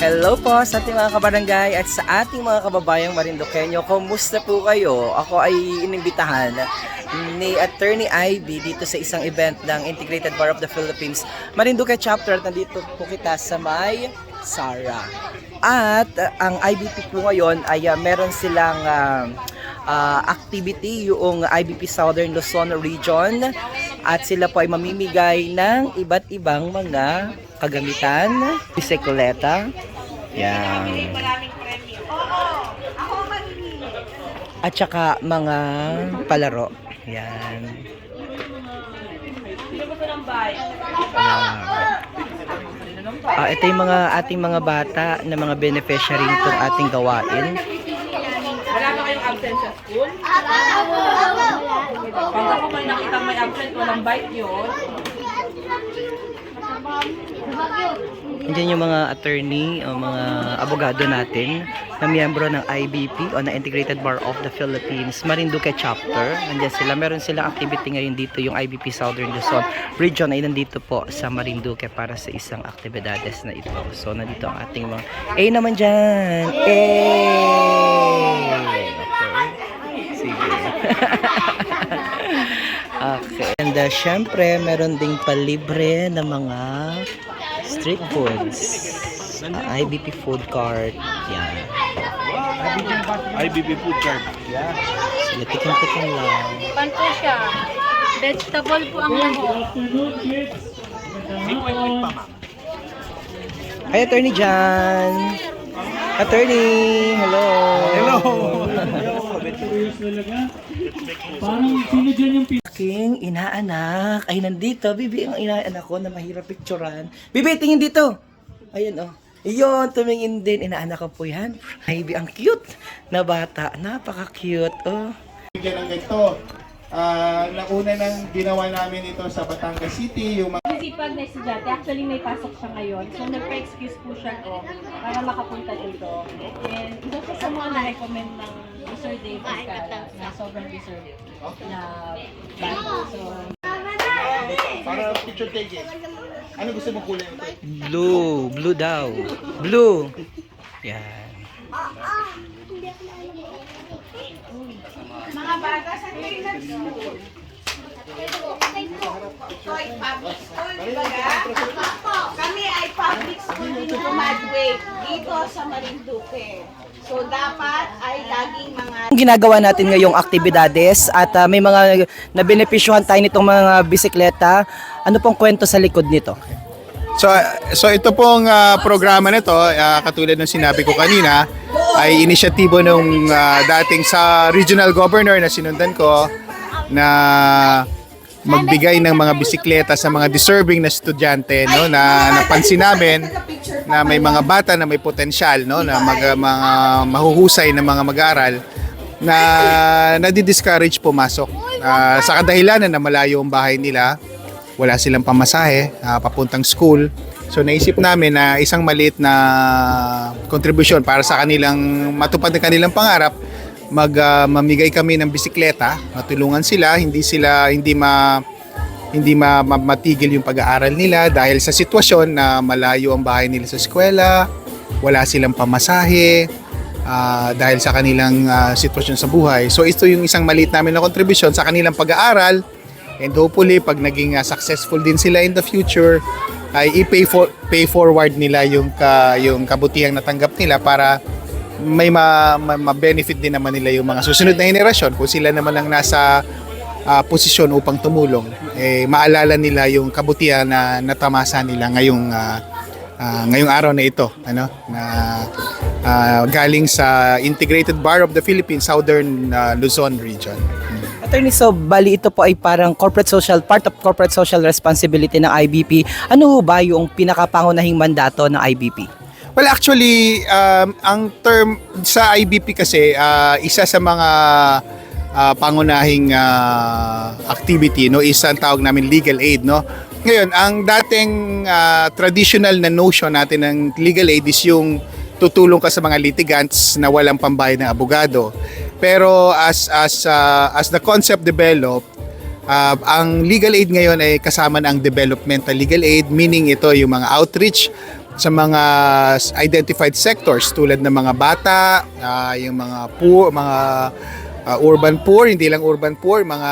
Hello po sa ating mga kabarangay at sa ating mga kababayang Marinduqueño. Kumusta po kayo? Ako ay inimbitahan ni Attorney Ivy dito sa isang event ng Integrated Bar of the Philippines Marinduque Chapter. Nandito po kita sa may Sara. At uh, ang IBP po ngayon ay uh, meron silang uh, uh, activity yung IBP Southern Luzon Region at sila po ay mamimigay ng iba't ibang mga kagamitan, bisikleta, yan. At saka mga palaro. Yan. Ah, ito yung mga ating mga bata na mga beneficiary nitong ating gawain. Wala ba kayong absent sa school? Pag ako may nakita may absent, walang bite yun. Andiyan yung mga attorney o mga abogado natin na miyembro ng IBP o na Integrated Bar of the Philippines Marinduque Chapter. Andiyan sila. Meron silang activity ngayon dito yung IBP Southern Luzon Region ay nandito po sa Marinduque para sa isang aktibidades na ito. So nandito ang ating mga A naman dyan! Sige. okay. And uh, syempre, meron ding palibre na mga street foods. Uh, IBP food cart. Yan. IBB food card. Sila tikam-tikam lang. Pan po siya. Vegetable po ang lahat. Hi, Attorney Jan. Attorney, hello. Hello. Parang sino dyan yung Aking inaanak ay nandito. Bibi, ang inaanak ko na mahirap picturean. Bibi, tingin dito. Ayan, oh. Iyon, tumingin din. Inaanak ko po yan. Ay, Bibi, ang cute na bata. Napaka-cute, oh. bigyan ng ganito. Ah, nauna nang ginawa namin ito sa Batangas City, yung mga Masipag na estudyante. Actually, may pasok siya ngayon. So, nagpa-excuse po siya ko para makapunta dito. And isa siya sa mga na-recommend ng Sir Dave Escala na sobrang deserve na bago. So, para picture taking. Ano gusto mong kulay? Blue. Blue daw. Blue. Yan. Mga bata sa Trinidad School. Ito ay public school, di ba ga? Kami ay public school din graduate dito sa Marinduque. So dapat ay laging mga Ang ginagawa natin ngayong aktibidades at ah, may mga nabenepisyuhan tayo nitong mga bisikleta. Ano pong kwento sa likod nito? So, so ito pong ah, programa na to, ah, katulad ng sinabi ko kanina, ay inisyatibo nung ah, dating sa regional governor na sinundan ko na magbigay ng mga bisikleta sa mga deserving na estudyante no na napansin namin na may mga bata na may potensyal no na mag, mga mahuhusay na mga mag-aaral na nadi-discourage pumasok. Ah, sa kadahilanan na malayo ang bahay nila wala silang pamasahe ah, papuntang school. So naisip namin na isang maliit na kontribusyon para sa kanilang matupad ang kanilang pangarap, mag ah, mamigay kami ng bisikleta, matulungan sila, hindi sila hindi ma hindi ma, ma- matigil yung pag-aaral nila dahil sa sitwasyon na malayo ang bahay nila sa eskwela, wala silang pamasahe, ah, dahil sa kanilang ah, sitwasyon sa buhay. So ito yung isang maliit namin na kontribusyon sa kanilang pag-aaral and hopefully pag naging ah, successful din sila in the future ay i-pay for pay forward nila yung ka, yung kabutihang natanggap nila para may ma, ma, ma-benefit din naman nila yung mga susunod na henerasyon kung sila naman ang nasa ah, posisyon upang tumulong eh maalala nila yung kabutihan na natamasa nila ngayong ah, ah, ngayong araw na ito ano na ah, galing sa Integrated Bar of the Philippines Southern ah, Luzon region. Attorney, so bali ito po ay parang corporate social, part of corporate social responsibility ng IBP. Ano ba yung pinakapangunahing mandato ng IBP? Well, actually, um, ang term sa IBP kasi, ah, isa sa mga ah, pangunahing ah, activity no, is ang tawag namin legal aid. No? Ngayon, ang dating ah, traditional na notion natin ng legal aid is yung tutulong ka sa mga litigants na walang pambayad ng abogado. Pero as as ah, as the concept developed, Ah, ang legal aid ngayon ay kasama na ang developmental legal aid, meaning ito yung mga outreach sa mga identified sectors tulad ng mga bata, ah, yung mga poor, mga ah, urban poor, hindi lang urban poor, mga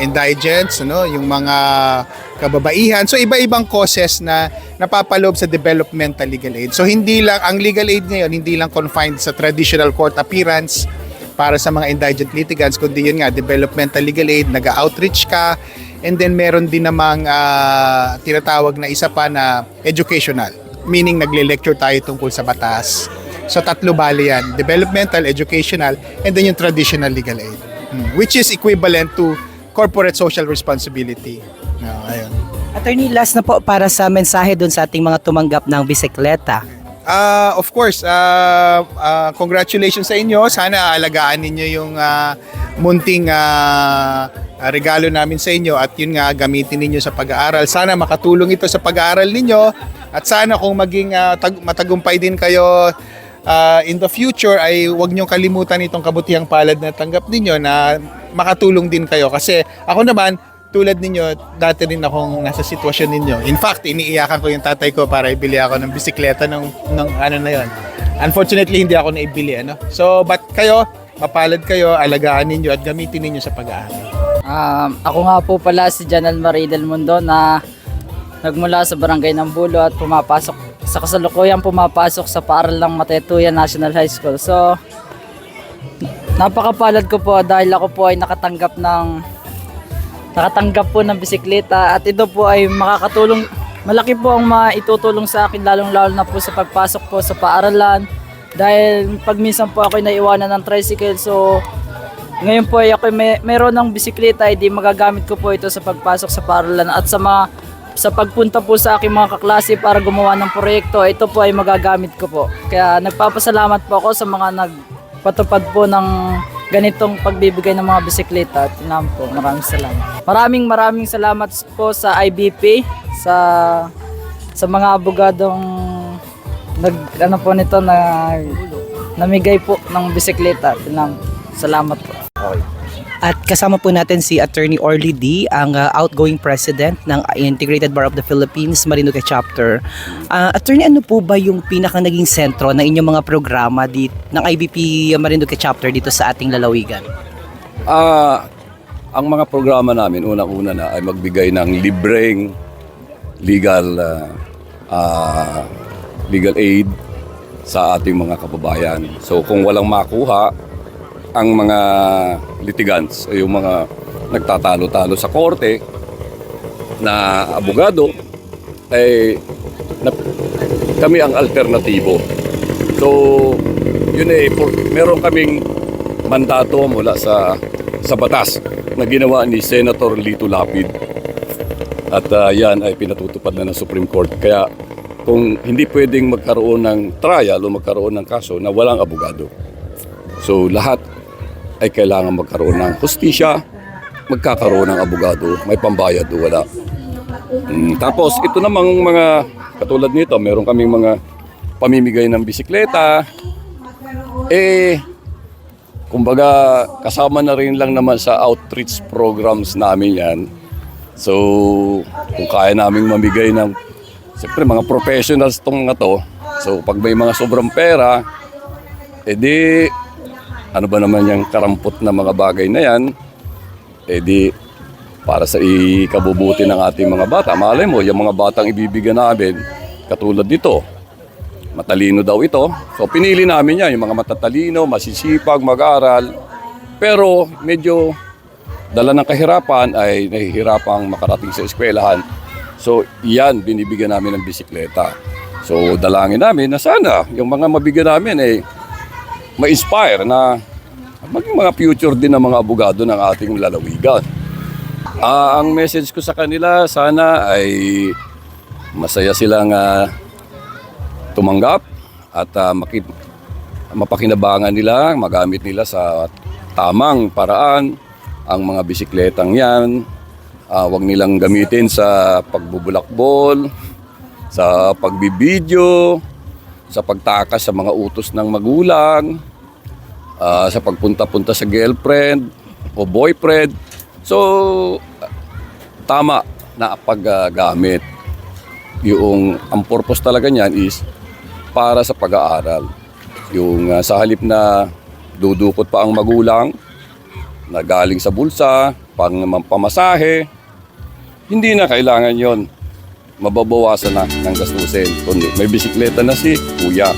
indigents, ano, yung mga kababaihan. So iba-ibang causes na napapaloob sa developmental legal aid. So hindi lang ang legal aid ngayon hindi lang confined sa traditional court appearance para sa mga indigent litigants kundi yun nga developmental legal aid, nag-outreach ka and then meron din namang ah, tinatawag na isa pa na educational meaning nagle-lecture tayo tungkol sa batas. So tatlo bali yan, developmental, educational, and then yung traditional legal aid. Hmm. Which is equivalent to corporate social responsibility. No, ayun. Attorney, last na po para sa mensahe doon sa ating mga tumanggap ng bisikleta. Ah, of course, ah, ah, congratulations sa inyo. Sana alagaan ninyo yung ah, munting ah, regalo namin sa inyo at yun nga gamitin ninyo sa pag-aaral. Sana makatulong ito sa pag-aaral ninyo at sana kung maging ah, tag- matagumpay din kayo ah, in the future ay huwag niyong kalimutan itong kabutihang palad na tanggap ninyo na makatulong din kayo kasi ako naman tulad ninyo, dati rin akong nasa sitwasyon ninyo. In fact, iniiyakan ko yung tatay ko para ibili ako ng bisikleta ng, ng ano na yon. Unfortunately, hindi ako naibili. Ano? So, but kayo, mapalad kayo, alagaan ninyo at gamitin ninyo sa pag-aaral. Um, ako nga po pala si Janel Marie del Mundo na nagmula sa barangay ng Bulo at pumapasok sa kasalukuyan pumapasok sa paaral ng Matetuyan National High School. So, napakapalad ko po dahil ako po ay nakatanggap ng nakatanggap po ng bisikleta at ito po ay makakatulong malaki po ang maitutulong sa akin lalong lalo na po sa pagpasok po sa paaralan dahil pag minsan po ako ay naiwanan ng tricycle so ngayon po ay ako may, meron ng bisikleta hindi magagamit ko po ito sa pagpasok sa paaralan at sa mga sa pagpunta po sa aking mga kaklase para gumawa ng proyekto ito po ay magagamit ko po. Kaya nagpapasalamat po ako sa mga nagpatupad po ng ganitong pagbibigay ng mga bisikleta. At po maraming salamat. Maraming maraming salamat po sa IBP sa sa mga abogadong nag ano po nito na namigay po ng bisikleta. Lang. salamat po At kasama po natin si Attorney Orly D, ang uh, outgoing president ng Integrated Bar of the Philippines Marinduque Chapter. Uh, attorney, ano po ba yung pinaka naging sentro ng inyong mga programa di, ng IBP Marinduque Chapter dito sa ating lalawigan? Ah, ang mga programa namin unang-una na ay magbigay ng libreng legal ah, ah, legal aid sa ating mga kababayan. So kung walang makuha ang mga litigants o yung mga nagtatalo-talo sa korte na abogado ay na, kami ang alternatibo. So yun eh por, meron kaming mandato mula sa sa batas na ginawa ni Senator Lito Lapid. At ah, yan ay pinatutupad na ng Supreme Court. Kaya kung hindi pwedeng magkaroon ng trial o magkaroon ng kaso na walang abogado. So lahat ay kailangan magkaroon ng hustisya, magkakaroon ng abogado, may pambayad o wala. Mm, tapos ito namang mga katulad nito, meron kaming mga pamimigay ng bisikleta. Eh, kumbaga kasama na rin lang naman sa outreach programs namin yan. So, kung kaya naming mamigay ng, siyempre mga professionals tong nga to. So, pag may mga sobrang pera, edi, ano ba naman yung karampot na mga bagay na yan, edi, para sa ikabubuti ng ating mga bata. Malay mo, yung mga batang ibibigyan namin, katulad nito, matalino daw ito. So pinili namin yan, yung mga matatalino, masisipag, mag-aral. Pero medyo dala ng kahirapan ay nahihirapang makarating sa eskwelahan. So yan, binibigyan namin ng bisikleta. So dalangin namin na sana yung mga mabigyan namin ay ma-inspire na maging mga future din ng mga abogado ng ating lalawigan. Ah, ang message ko sa kanila sana ay masaya silang ah, tumanggap at ah, maki- mapakinabangan nila, magamit nila sa tamang paraan ang mga bisikletang yan. Ah, wag nilang gamitin sa pagbubulakbol, sa pagbibideo, sa pagtakas sa mga utos ng magulang, ah, sa pagpunta-punta sa girlfriend o boyfriend. So, tama na paggamit. yung ang purpose talaga niyan is para sa pag-aaral. Yung ah, sa halip na dudukot pa ang magulang na galing sa bulsa, pang pamasahe, hindi na kailangan yon mababawasan na ng gastusin. Kundi may bisikleta na si kuya.